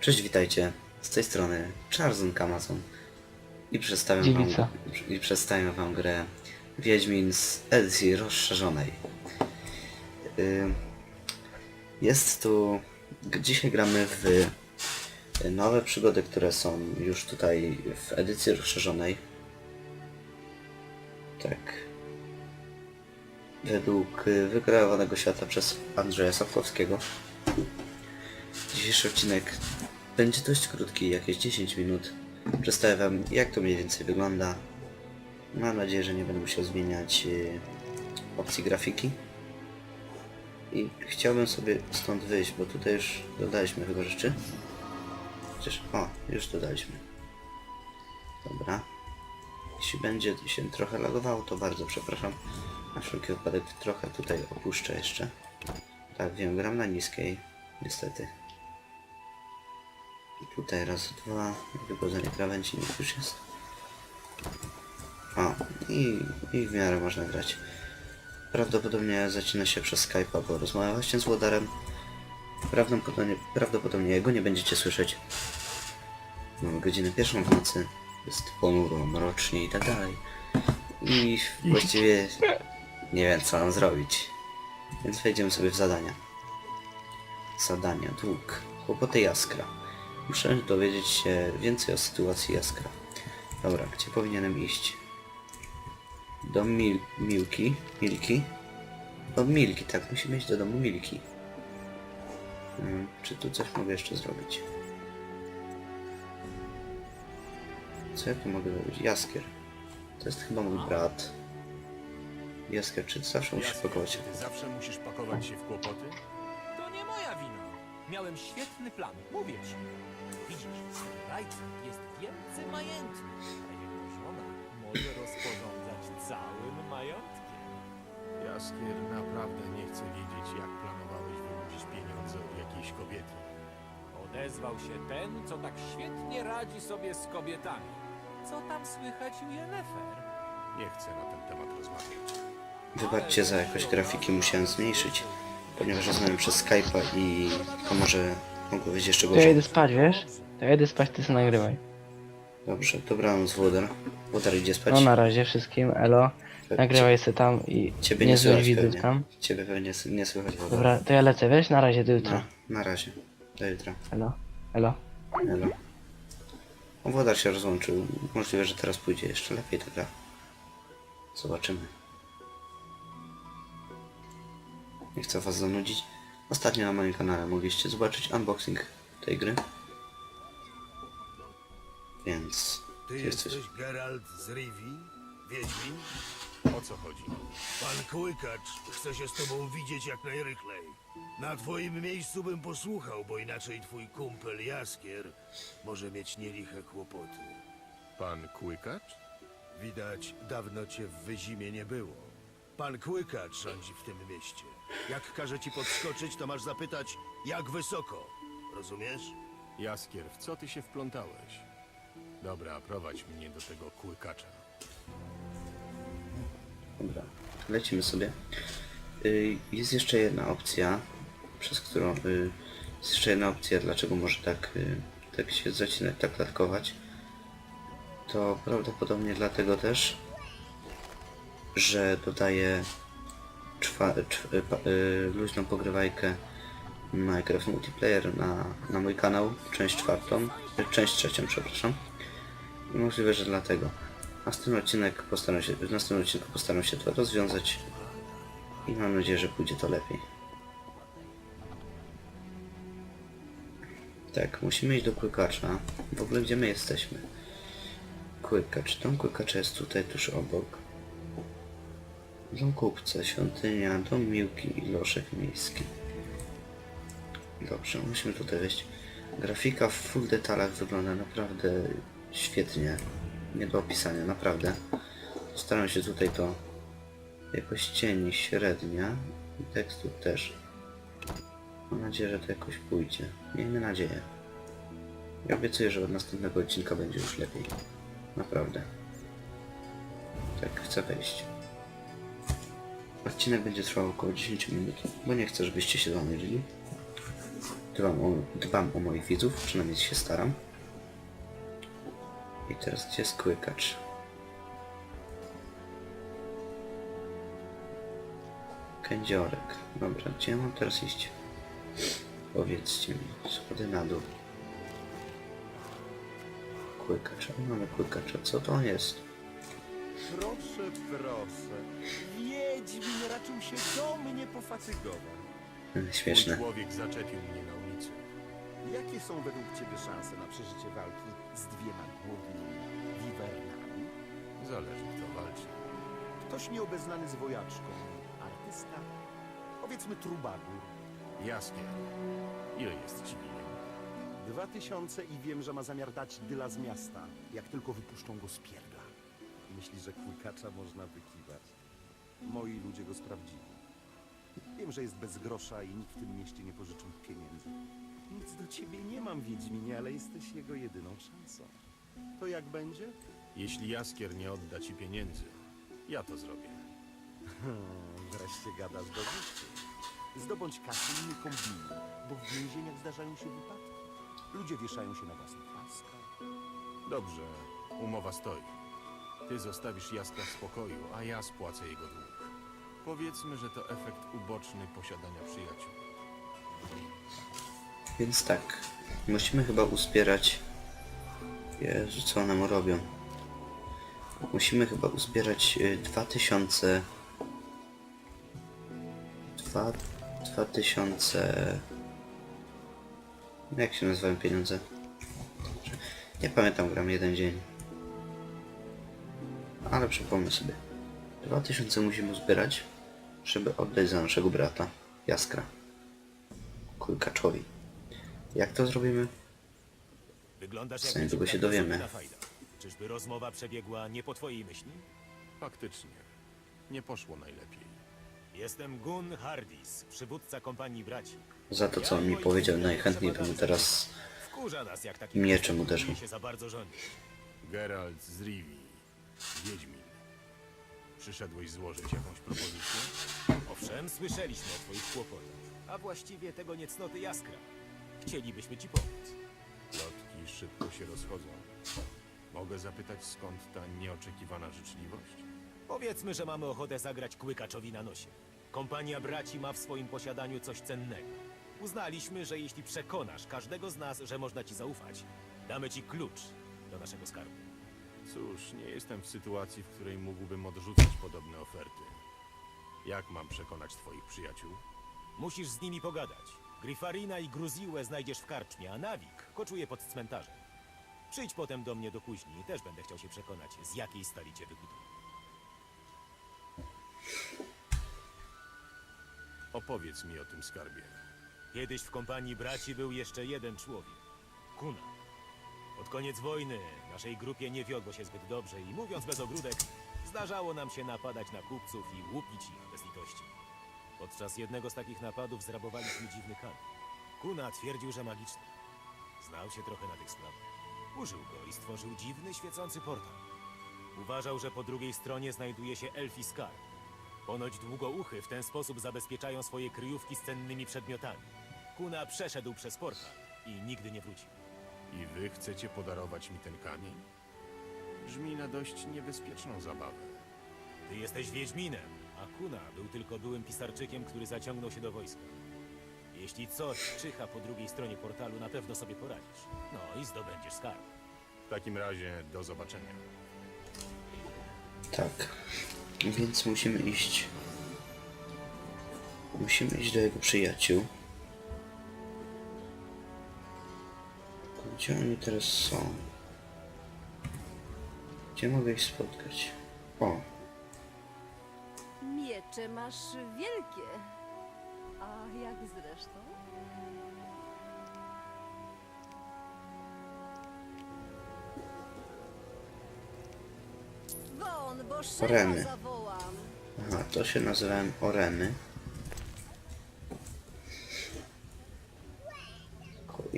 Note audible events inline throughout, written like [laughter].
Cześć, witajcie. Z tej strony Charzon Kamazon. I przedstawiam wam, Dziewica. i przedstawiam wam grę Wiedźmin z edycji rozszerzonej. Y, Jest tu... Dzisiaj gramy w nowe przygody, które są już tutaj w edycji rozszerzonej. Tak. Według y, wykreowanego świata przez Andrzeja Sapkowskiego. Dzisiejszy odcinek będzie dość krótki, jakieś 10 minut. Przedstawię wam jak to mniej więcej wygląda. Mam nadzieję, że nie będę musiał zmieniać y, opcji grafiki. I chciałbym sobie stąd wyjść, bo tutaj już dodaliśmy chyba rzeczy. Chociaż, o, już dodaliśmy. Dobra. Jeśli będzie się trochę lagowało, to bardzo przepraszam. Na wszelki wypadek trochę tutaj opuszczę jeszcze. Tak, wiem, gram na niskiej, niestety. I tutaj raz, dwa, wygodzenie krawędzi niech już jest. O, i, i w miarę można grać. Prawdopodobnie zacina się przez Skype'a, bo rozmawiam właśnie z Łodarem. Prawdopodobnie, prawdopodobnie jego nie będziecie słyszeć. Mamy godzinę pierwszą w nocy. Jest ponuro, mrocznie i tak dalej. I właściwie nie wiem co mam zrobić. Więc wejdziemy sobie w zadania. Zadania, dług, kłopoty Jaskra. Muszę dowiedzieć się więcej o sytuacji Jaskra. Dobra, gdzie powinienem iść? Do Mil Milki? Milki? Do Milki, tak, musimy iść do domu Milki. Hmm, czy tu coś mogę jeszcze zrobić? Co ja tu mogę zrobić? Jaskier. To jest chyba mój brat. Jaskier, czy zawsze musisz pakować się? Ty zawsze musisz pakować się w kłopoty? Miałem świetny plan, mówię ci. Widzisz, Rajcem jest wielce majętny, a jego żona może rozporządzać całym majątkiem. Jaskier naprawdę nie chce wiedzieć, jak planowałeś wyłudzić pieniądze od jakiejś kobiety. Odezwał się ten, co tak świetnie radzi sobie z kobietami. Co tam słychać u Yennefer? Nie chcę na ten temat rozmawiać. Wybaczcie za jakość grafiki, musiałem zmniejszyć, ponieważ rozmawiam przez Skype'a i to może mogło być jeszcze To ja gorzej. spać, wiesz? To ja spać, ty sobie nagrywaj. Dobrze, dobranoc Włodar. Włodar idzie spać. No na razie wszystkim, elo. Nagrywaj sobie tam i Ciebie nie nie złość słychać widzów pewnie. tam. Ciebie pewnie s- nie słychać Włodar. Dobra, to ja lecę, wiesz? Na razie, do No, jutra. na razie. Do jutra. Elo, elo. Elo. O, Włodar się rozłączył. Możliwe, że teraz pójdzie jeszcze lepiej ta gra. Zobaczymy. Nie chcę was zanudzić. Ostatnio na moim kanale mogliście zobaczyć unboxing tej gry. Więc... Ty tu jest coś. jesteś Geralt z Rivi? Wiedźmin? O co chodzi? Pan Kłykacz chce się z tobą widzieć jak najrychlej. Na twoim miejscu bym posłuchał, bo inaczej twój kumpel Jaskier może mieć nieliche kłopoty. Pan Kłykacz? Widać, dawno cię w wyzimie nie było. Pan Kłykacz rządzi w tym mieście. Jak każe ci podskoczyć, to masz zapytać, jak wysoko. Rozumiesz? Jaskier, w co ty się wplątałeś? Dobra, prowadź mnie do tego Kłykacza. Dobra, lecimy sobie. Y, Jest jeszcze jedna opcja, przez którą... y, Jest jeszcze jedna opcja, dlaczego może tak, y, tak się zacinać, tak klatkować. To prawdopodobnie dlatego też, że dodaję czwa, czw, y, y, luźną pogrywajkę Minecraft Multiplayer na, na mój kanał, część czwartą, y, część trzecią, przepraszam. I Możliwe, że dlatego. Następny odcinek postaram się, w następnym odcinku postaram się to rozwiązać i mam nadzieję, że pójdzie to lepiej. Tak, musimy iść do kłykacza. W ogóle gdzie my jesteśmy? Kłykacz. Dom kłykacza jest tutaj tuż obok. Dom kupca, świątynia, dom miłki i loszek miejski. Dobrze, musimy tutaj wejść. Grafika w full detalach wygląda naprawdę świetnie. Nie do opisania, naprawdę. Staram się tutaj to jakoś cieni średnia i tekstur też. Mam nadzieję, że to jakoś pójdzie. Miejmy nadzieję. Ja obiecuję, że od następnego odcinka będzie już lepiej. Naprawdę. Tak, chcę wejść. Odcinek będzie trwał około 10 minut, bo nie chcę, żebyście się zanudzili. Dbam o, dbam o moich widzów, przynajmniej się staram. I teraz gdzie jest kłykacz? Kędziorek. Dobra, gdzie mam teraz iść? Powiedzcie mi, schody na dół. Kłykacz, mamy kłykacza, co to jest? Proszę, proszę. Wiedźmin raczył się do mnie pofatygować. Hmm, Śmieszne. Mój człowiek zaczepił mnie na ulicy. Jakie są według ciebie szanse na przeżycie walki z dwiema głodnymi wiwernami? Zależy kto walczy. Ktoś nieobeznany z wojaczką. Artysta? Powiedzmy trubadur. Jaskier. Ile jest ci winien? Dwa tysiące i wiem, że ma zamiar dać dyla z miasta, jak tylko wypuszczą go z pierdla. Myśli, że kłykacza można wykiwać. Moi ludzie go sprawdzili. Wiem, że jest bez grosza i nikt w tym mieście nie pożyczył pieniędzy. Nic do ciebie nie mam, Wiedźminie, ale jesteś jego jedyną szansą. To jak będzie? Jeśli Jaskier nie odda ci pieniędzy, ja to zrobię. Hmm, [laughs] wreszcie gadasz do rzeczy. Zdobądź kasę i nie kombinuj, bo w więzieniach zdarzają się wypadki. Ludzie wieszają się na własnych maskach. Dobrze, umowa stoi. Ty zostawisz Jaskra w spokoju, a ja spłacę jego dług. Powiedzmy, że to efekt uboczny posiadania przyjaciół. Więc tak, musimy chyba uzbierać... Jezu, co one mu robią? Musimy chyba uzbierać y, 2000... Dwa... 2000... Jak się nazywają pieniądze? Nie pamiętam, gram jeden dzień. Ale przypomnę sobie. 2000 musimy uzbierać, żeby oddać za naszego brata, Jaskra. Kulkaczowi. Jak to zrobimy? Wyglądasz Co niedługo się dowiemy. Czyżby rozmowa przebiegła nie po twojej myśli? Faktycznie, nie poszło najlepiej. Jestem Gun Hardis, przywódca kompanii braci. Za to, co on mi powiedział, najchętniej bym mu teraz Wkurza nas, jak taki mieczem uderzył. próbuje się za bardzo rządzić. Geralt z Rivi, Wiedźmin. Przyszedłeś złożyć jakąś propozycję? Owszem, słyszeliśmy o twoich kłopotach, a właściwie tego niecnoty jaskra. Chcielibyśmy ci pomóc. Plotki szybko się rozchodzą. Mogę zapytać, skąd ta nieoczekiwana życzliwość? Powiedzmy, że mamy ochotę zagrać kłykaczowi na nosie. Kompania braci ma w swoim posiadaniu coś cennego. Uznaliśmy, że jeśli przekonasz każdego z nas, że można ci zaufać, damy ci klucz do naszego skarbu. Cóż, nie jestem w sytuacji, w której mógłbym odrzucać podobne oferty. Jak mam przekonać twoich przyjaciół? Musisz z nimi pogadać. Grifarina i Gruziłę znajdziesz w karczmie, a Nawik koczuje pod cmentarzem. Przyjdź potem do mnie do kuźni, też będę chciał się przekonać, z jakiej stali cię wykuto. Opowiedz mi o tym skarbie. Kiedyś w kompanii braci był jeszcze jeden człowiek. Kuna. Pod koniec wojny naszej grupie nie wiodło się zbyt dobrze i mówiąc bez ogródek, zdarzało nam się napadać na kupców i łupić ich bez litości. Podczas jednego z takich napadów zrabowaliśmy dziwny kamień. Kuna twierdził, że magiczny. Znał się trochę na tych sprawach. Użył go i stworzył dziwny, świecący portal. Uważał, że po drugiej stronie znajduje się elfi skarb. Ponoć długouchy w ten sposób zabezpieczają swoje kryjówki z cennymi przedmiotami. Kuna przeszedł przez portal i nigdy nie wrócił. I wy chcecie podarować mi ten kamień? Brzmi na dość niebezpieczną zabawę. Ty jesteś Wiedźminem, a Kuna był tylko byłym pisarczykiem, który zaciągnął się do wojska. Jeśli coś czyha po drugiej stronie portalu, na pewno sobie poradzisz. No i zdobędziesz skarb. W takim razie do zobaczenia. Tak. Więc musimy iść. Musimy iść do jego przyjaciół. Gdzie oni teraz są? Gdzie mogę ich spotkać? O, Miecze masz wielkie. A jak zresztą? Won, bo Reny. szefa zawołam. aha, to się nazywałem Oreny.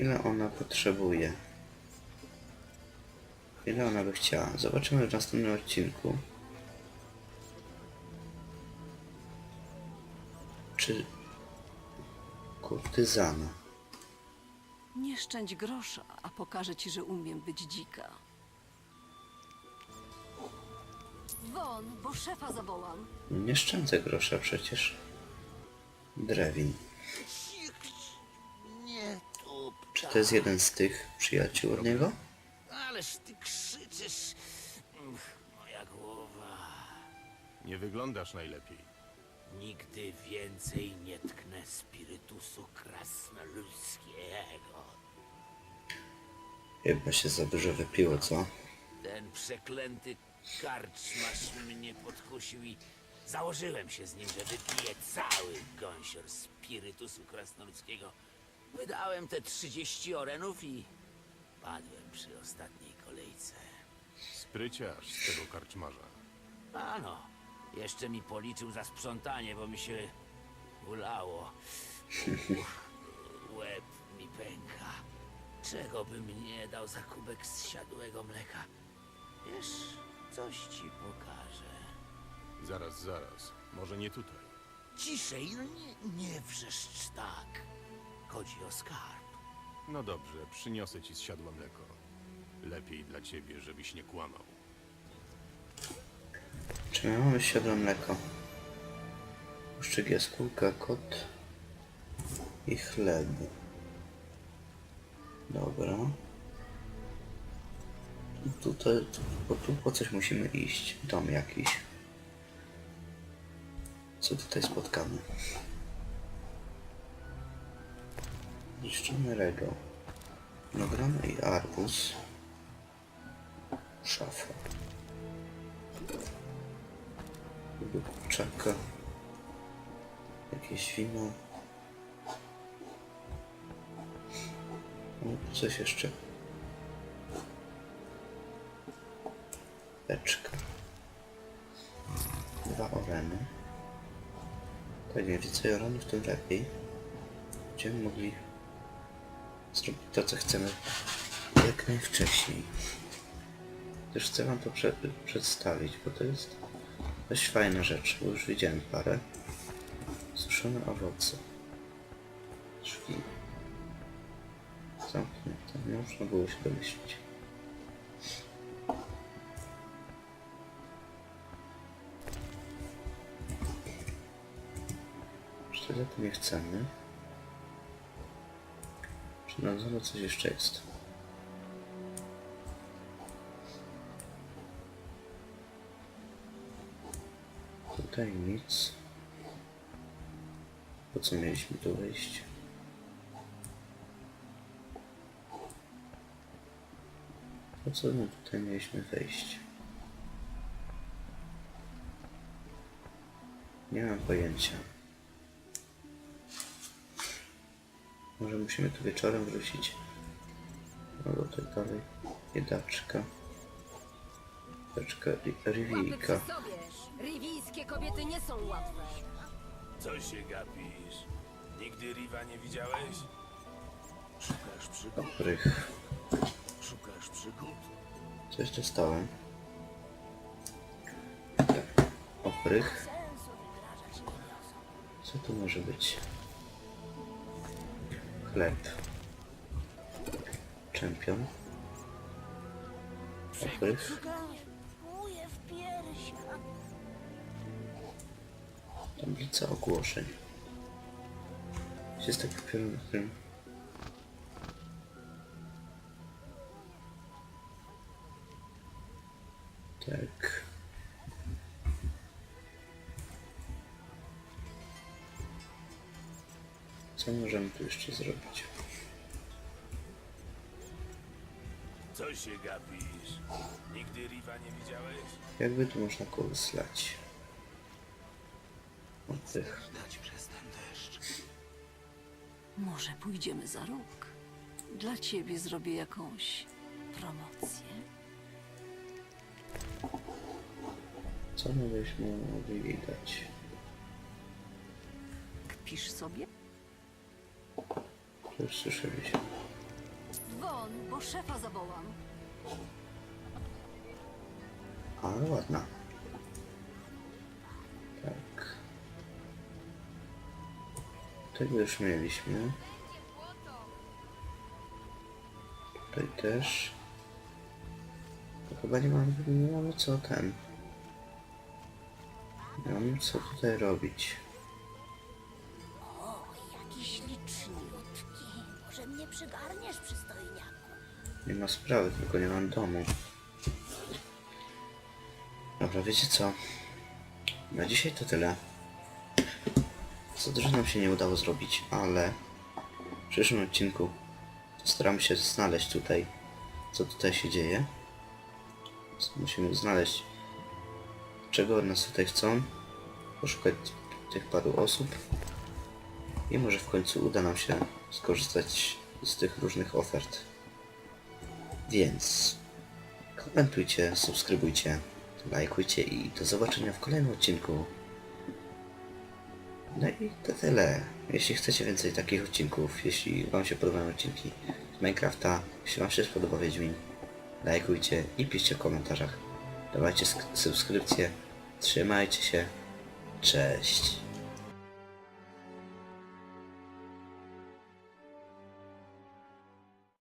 Ile ona potrzebuje? Ile ona by chciała? Zobaczymy w następnym odcinku. Czy kurtyzana? Nie szczędź grosza, a pokażę ci, że umiem być dzika. Won, bo szefa zawołam. Nie szczędzę grosza przecież. Drewin. Czy to jest jeden z tych przyjaciół od niego? ależ ty krzyczysz. Moja głowa. Nie wyglądasz najlepiej. Nigdy więcej nie tknę spirytusu krasnoludzkiego. Chyba się za dużo wypiło, co? Ten przeklęty karczmasz mnie podkusił i założyłem się z nim, że wypiję cały gąsior spirytusu krasnoludzkiego. Wydałem te 30 orenów i padłem przy ostatniej kolejce. Spryciarz z tego karczmarza. Ano, jeszcze mi policzył za sprzątanie, bo mi się ulało. Uff, Łeb mi pęka. Czego bym nie dał za kubek zsiadłego mleka? Wiesz, coś ci pokażę. Zaraz, zaraz. Może nie tutaj. Ciszej, no nie, nie wrzeszcz tak. Chodzi o skarb. No dobrze, przyniosę ci z siadła mleko. Lepiej dla ciebie, żebyś nie kłamał. Czy my mamy siodło mleko? Puszczyk jaskółka, kot i chleb. Dobra. Tutaj, bo tu po coś musimy iść. Dom jakiś. Co tutaj spotkamy? Niszczony regał. Nagrany i arbuz. Szafa. Kurczaka. Jakieś wino. No, coś jeszcze. Beczka. Dwa oreny. Tak, im więcej orenów, tym lepiej. Będziemy mogli zrobić to, co chcemy jak najwcześniej. Też chcę wam to prze przedstawić, bo to jest dość fajna rzecz, bo już widziałem parę. Suszone owoce. Drzwi. Zamknięte. Nie można było się domyślić. Czy to nie chcemy? Czy na dole coś jeszcze jest? Tutaj nic. Po co mieliśmy tu wejść? Po co my tutaj mieliśmy wejść? Nie mam pojęcia. Może musimy tu wieczorem wrócić. No do tej dalej. Biedaczka. Beczka Riwijka. sobie. Riwijskie kobiety nie są łatwe. Co się gapisz? Nigdy Riva nie widziałeś? Szukasz przygód? Oprych. Szukasz przygód? Coś dostałem. Tak. Oprych. Co tu może być? Chleb. Czempion. Oprych. Tablica ogłoszeń. Jest taki na którym Tak. Co możemy tu jeszcze zrobić? Co się gapisz? Nigdy Riva nie widziałeś? Jakby tu można kołysać? Oddech. Może pójdziemy za róg? Dla ciebie zrobię jakąś promocję. Co my byśmy mogli dać? Kpisz sobie? Już słyszeliśmy. Won, bo szefa zawołam. Ale ładna. Tak. Tego już mieliśmy. Tutaj też. To chyba nie mamy, nie mamy co ten. Nie mamy co tutaj robić. Przystojniaku? Nie ma sprawy, tylko nie mam domu. Dobra, wiecie co? Na dzisiaj to tyle. Co dużo nam się nie udało zrobić, ale w przyszłym odcinku staramy się znaleźć tutaj, co tutaj się dzieje. Musimy znaleźć, czego od nas tutaj chcą, poszukać tych paru osób i może w końcu uda nam się skorzystać z tych różnych ofert. Więc komentujcie, subskrybujcie, lajkujcie i do zobaczenia w kolejnym odcinku. No i to tyle. Jeśli chcecie więcej takich odcinków, jeśli Wam się podobają odcinki z Minecrafta, jeśli Wam się spodoba Wiedźmin, lajkujcie i piszcie w komentarzach. Dawajcie sk- subskrypcje. Trzymajcie się. Cześć.